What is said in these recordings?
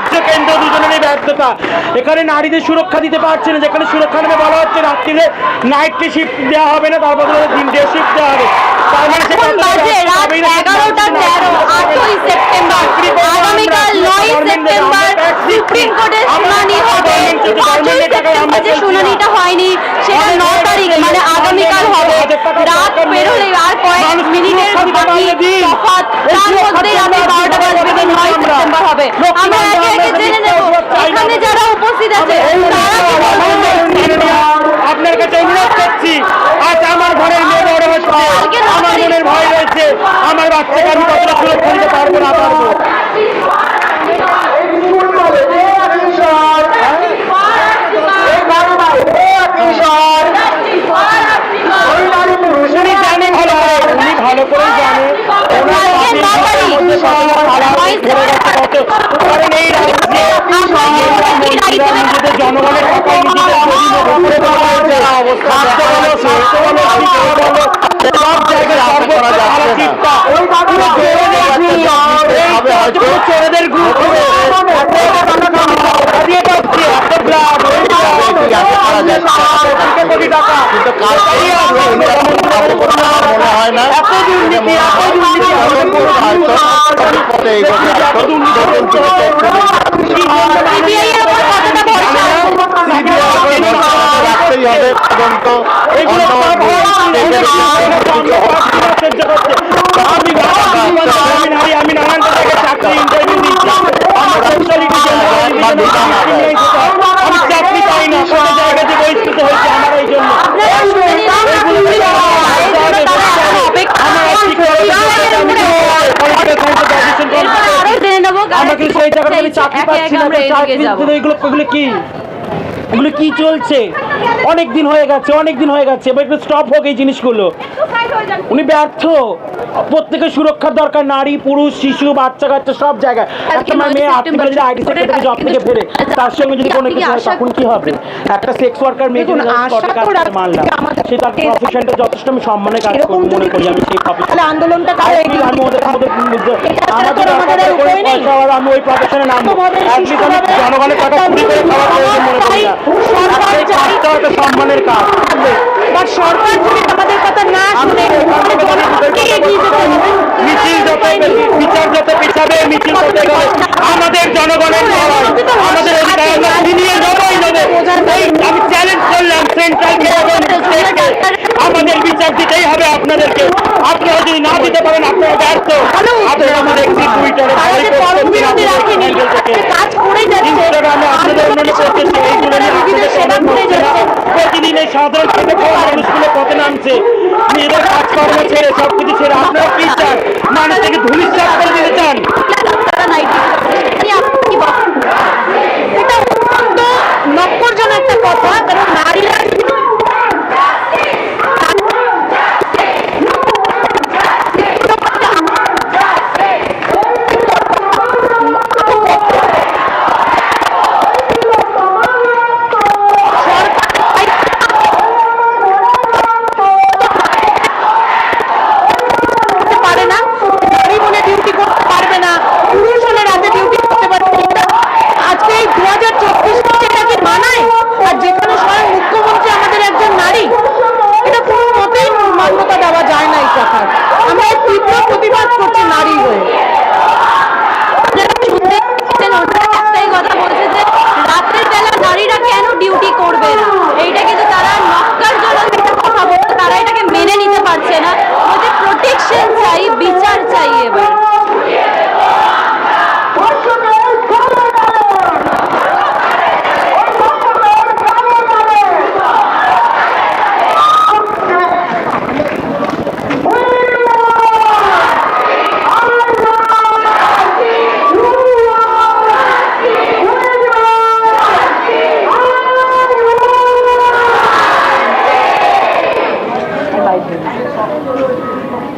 রাজ্য কেন্দ্র দুজনেরই ব্যর্থতা। এখানে নারীদের সুরক্ষা দিতে পারছে না যেখানে সুরক্ষা নেবে বলা হচ্ছে রাত্রিরে নাইটে শিফট দেওয়া হবে না তার বদলে দিন ডে শিফট দেওয়া হবে। তার এখন সেখানে বাজে রাত এগারোটা তেরো আটই সেপ্টেম্বর। আগামীকাল নয় সেপ্টেম্বর সুপ্রিম কোর্টের শুনানি হবে। পাঁচই সেপ্টেম্বর যে শুনানিটা হয়নি সেটা ন তারিখ মানে আগামীকাল হবে। রাত পেরোলে আর কয়েক মিনিটের বাকি তফাৎ। তার মধ্যেই রাতে বারোটা বাজবে কি নয় সেপ্টেম্বর হবে আমরা একে একে জেনে নেব এখানে যারা উপস্থিত আছে তারা কি বলছেন আপনার কাছে অনুরোধ করছি আজ আমার ঘরের মেয়ে বড় হচ্ছে আমার মনের ভয় রয়েছে আমার বাচ্চাকে আমি কতটা সুরক্ষা দিতে পারব না পারব ভালো করে উনি ভালো করে জানে। কারণ এই রাজ্যে নিজেদের জনগণের টাকায় নিজেদের করে বলো, সব জায়গায় সর্বোচ্চ ভালো দুর্নীতি, এত দুর্নীতি, পথে এগোবে এত দুর্নীতি চলছে। সিবিআই এর উপর কতটা ভরসা রাখতেই হবে তদন্ত এগুলো অন্য সব হয়, স্টেটের আমি আমি নারী, আমি নানান জায়গায় চাকরি ইন্টারভিউ দিচ্ছি আমার sexuality আমি চাকরি পাই না কোনো জায়গায় যে বহিষ্কৃত হয়েছে আমার এই জন্য আপনারা শুনে নিলাম সিবিআই এর তারা এখন অপেক্ষা আরও আমাকে সেই টাকাটা আমি চাকরি পাচ্ছি না আমরা চাকরি এগুলো এগুলো কি? এগুলো কি চলছে? অনেক দিন হয়ে গেছে অনেক দিন হয়ে গেছে এবার একটু স্টপ হোক এই জিনিসগুলো। উনি ব্যর্থ। প্রত্যেকের সুরক্ষার দরকার নারী পুরুষ শিশু বাচ্চা কাচ্চা সব জায়গায়। একটা মেয়ে সেপ্টেম্বর যদি আইডি সেক্টর জব থেকে ফেরে আচ্ছা, তার সঙ্গে যদি কোনো কিছু হয় তখন কি হবে? একটা সেক্স ওয়ার্কার মেয়ে যদি দেখুন, কাজ করে মানলাম সে তার প্রফেশনটা যথেষ্ট আমি সম্মানের কাজ করি মনে করি আমি সেই প্রফেশন আন্দোলনটা তাহলে আমি এগিয়ে আমি ওদের আমাদের আমাদের আমাদের আর করে উপায় নেই। পয়সা আর আমি ওই প্রফেশনে নামবো। সুস্থভাবে, At least আমি সুস্থভাবে জনগণের টাকা চুরি করে খাওয়ার মনে করি না সরকার আর সেই চাই- কাজটা একটা সম্মানের কাজ বা সরকার যদি আমাদের কথা না শুনে তাহলে জনগণকে এগিয়ে যেতে হবে মিছিল যত বেশি বিচার যত পিছাবে মিছিল তত এগোবে। আমাদের জনগণের আমাদের আমরা আমি চ্যালেঞ্জ করলাম সেন্ট্রাল আমাদের বিচার দিতেই হবে আপনাদেরকে। আপনারা যদি না দিতে পারেন আপনারা ব্যর্থ। আপনারা আমাদের একটি টুইটারে ইনস্টাগ্রামে আপনাদের অন্যান্য করতেছে এইগুলো প্রতিদিন এই সাধারণ খাওয়া মানুষগুলো পথে নামছে। নিজেদের কাজকর্ম ছেড়ে সবকিছু ছেড়ে আপনারা কি চান? মানুষ থেকে ধুলিশ্বাস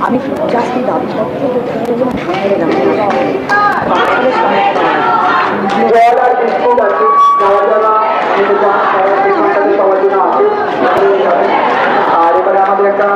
আমি জাস্ট এই দাবিপত্র করতে গেলে যেমন সঙ্গে না আর এবারে আমাদের একটা